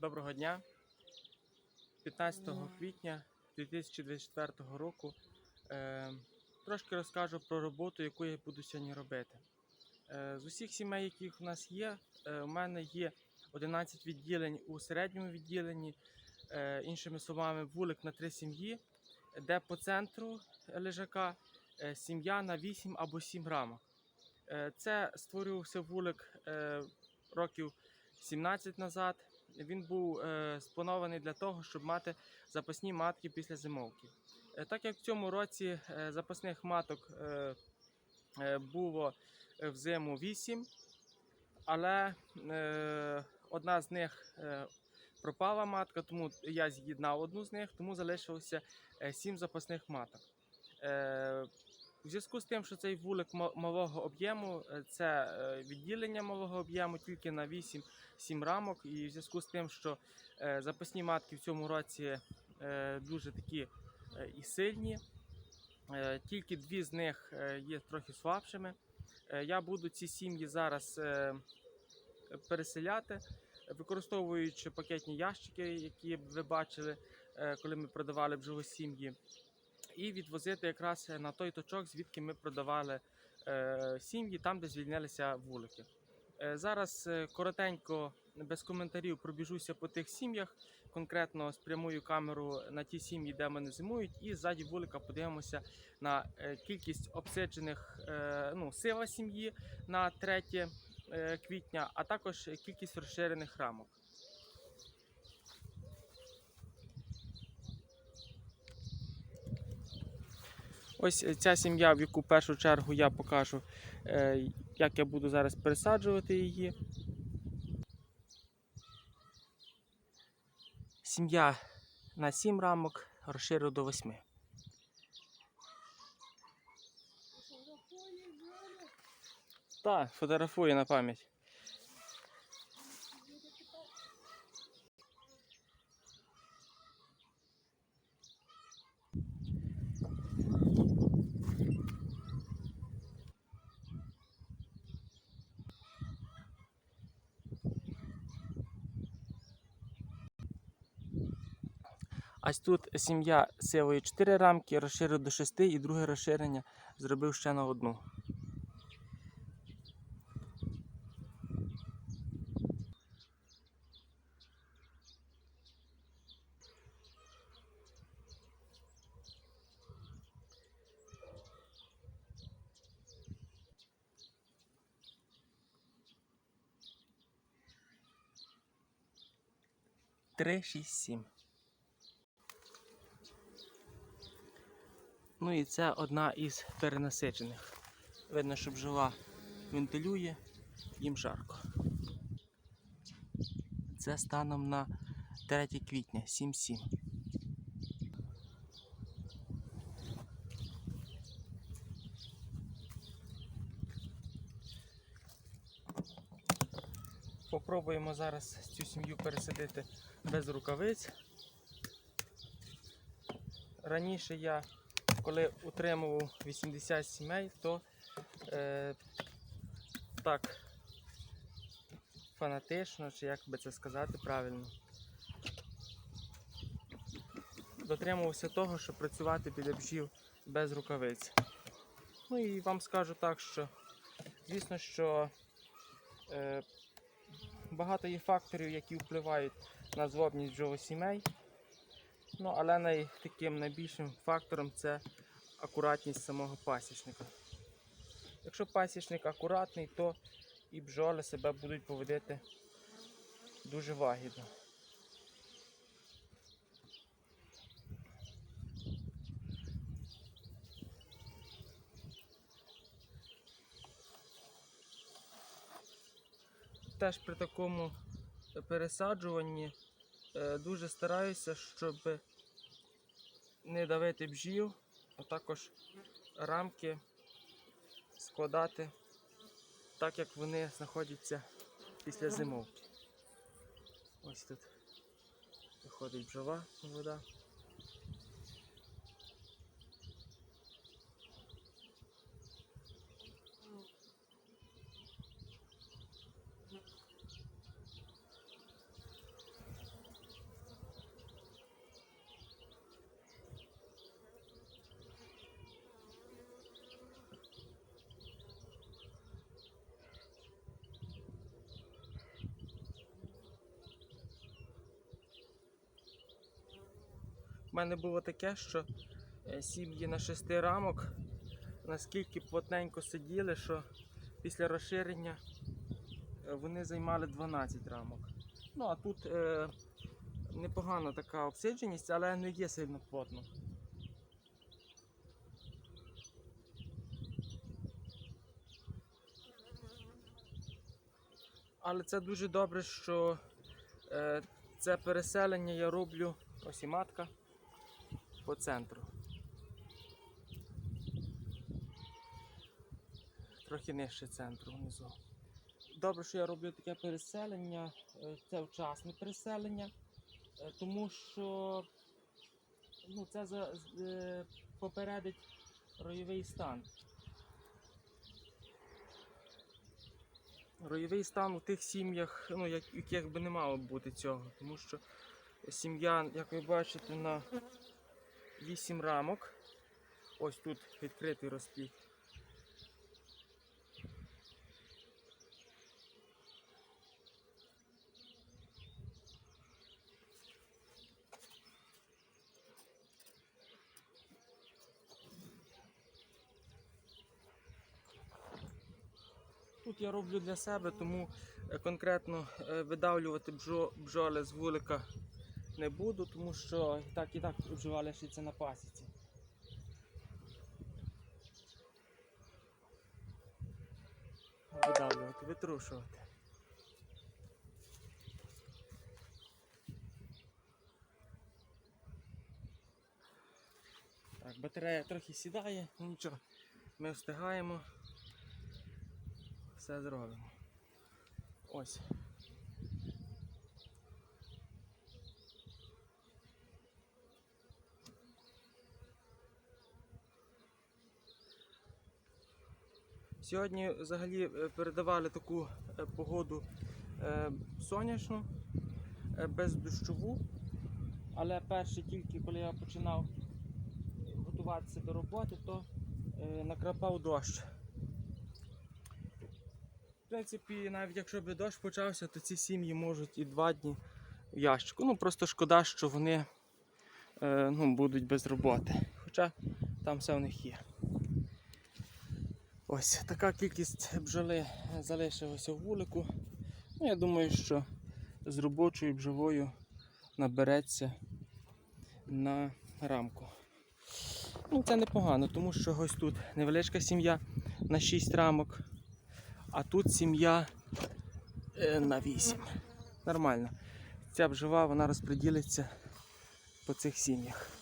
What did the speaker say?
Доброго дня. 15 квітня 2024 року е, трошки розкажу про роботу, яку я буду сьогодні робити. Е, з усіх сімей, яких у нас є, е, у мене є 11 відділень у середньому відділенні, е, іншими словами, вулик на 3 сім'ї, де по центру лежака е, сім'я на 8 або 7 рамок. Е, це створювався вулик е, років 17 назад. Він був е, спланований для того, щоб мати запасні матки після зимовки. Е, так як в цьому році е, запасних маток було в зиму 8, але одна з них пропала матка, тому я з'єднав одну з них, тому залишилося 7 запасних маток. У зв'язку з тим, що цей вулик малого об'єму, е, це е, відділення малого об'єму тільки на 8-7 рамок. І в зв'язку з тим, що е, запасні матки в цьому році дуже такі і сильні, тільки дві з них є трохи слабшими. Я буду ці сім'ї зараз переселяти, використовуючи пакетні ящики, які ви бачили, коли ми продавали бджолосім'ї і відвозити якраз на той точок, звідки ми продавали е, сім'ї, там, де звільнилися вулики. Е, зараз е, коротенько, без коментарів, пробіжуся по тих сім'ях, конкретно спрямую камеру на ті сім'ї, де вони зимують, і ззаді вулика подивимося на е, кількість обсиджених е, ну, сила сім'ї на 3 е, квітня, а також кількість розширених рамок. Ось е, ця сім'я, в яку в першу чергу я покажу, е, як я буду зараз пересаджувати її. Сім'я на 7 рамок розширю до 8. Так, фотографую на пам'ять. Ось тут сім'я силою 4 рамки, розширив до 6 і друге розширення зробив ще на одну. Три, шість, сім. Ну і це одна із перенасичених. Видно, що бджола вентилює, їм жарко. Це станом на 3 квітня 7-7. Попробуємо зараз цю сім'ю пересадити без рукавиць. Раніше я коли утримував 80 сімей, то е, так фанатично, чи як би це сказати правильно, дотримувався того, щоб працювати біля бджіл без рукавиць. Ну і вам скажу так, що звісно, що е, багато є факторів, які впливають на злобність бджолосімей. Ну, але най, таким найбільшим фактором це акуратність самого пасічника. Якщо пасічник акуратний, то і бджоли себе будуть поводити дуже вагідно. Теж при такому пересаджуванні Дуже стараюся, щоб не давити бджіл, а також рамки складати так, як вони знаходяться після зимовки. Ось тут виходить бджола вода. Мене було таке, що е, сім'ї на шести рамок наскільки плотненько сиділи, що після розширення е, вони займали 12 рамок. Ну а тут е, непогана така обсидженість, але не є сильно плотно. Але це дуже добре, що е, це переселення я роблю ось і матка по центру. Трохи нижче центру внизу. Добре, що я роблю таке переселення, е, це вчасне переселення, е, тому що ну, це за, е, попередить ройовий стан. Ройовий стан у тих сім'ях, ну, як, яких би не мало бути цього, тому що сім'я, як ви бачите, на 8 рамок. Ось тут відкритий розплід. Тут я роблю для себе, тому е, конкретно е, видавлювати бджо- бджоли з вулика не буду, тому що і так і так бджола лишиться на пасіці. Видавлювати, витрушувати. Так, батарея трохи сідає, нічого, ми встигаємо все зробимо. Ось. Сьогодні взагалі е, передавали таку е, погоду е, сонячну, е, бездощову. Але перше тільки коли я починав готуватися до роботи, то накрапав дощ. В принципі, навіть якщо б дощ почався, то ці сім'ї можуть і два дні в ящику. Ну просто шкода, що вони ну, будуть без роботи. Хоча там все в них є. Ось така кількість бджоли залишилася в вулику. Ну, я думаю, що з робочою бджолою набереться на рамку. Ну, це непогано, тому що ось тут невеличка сім'я на 6 рамок. А тут сім'я е, на 8. Нормально. Ця бджола вона розподілиться по цих сім'ях.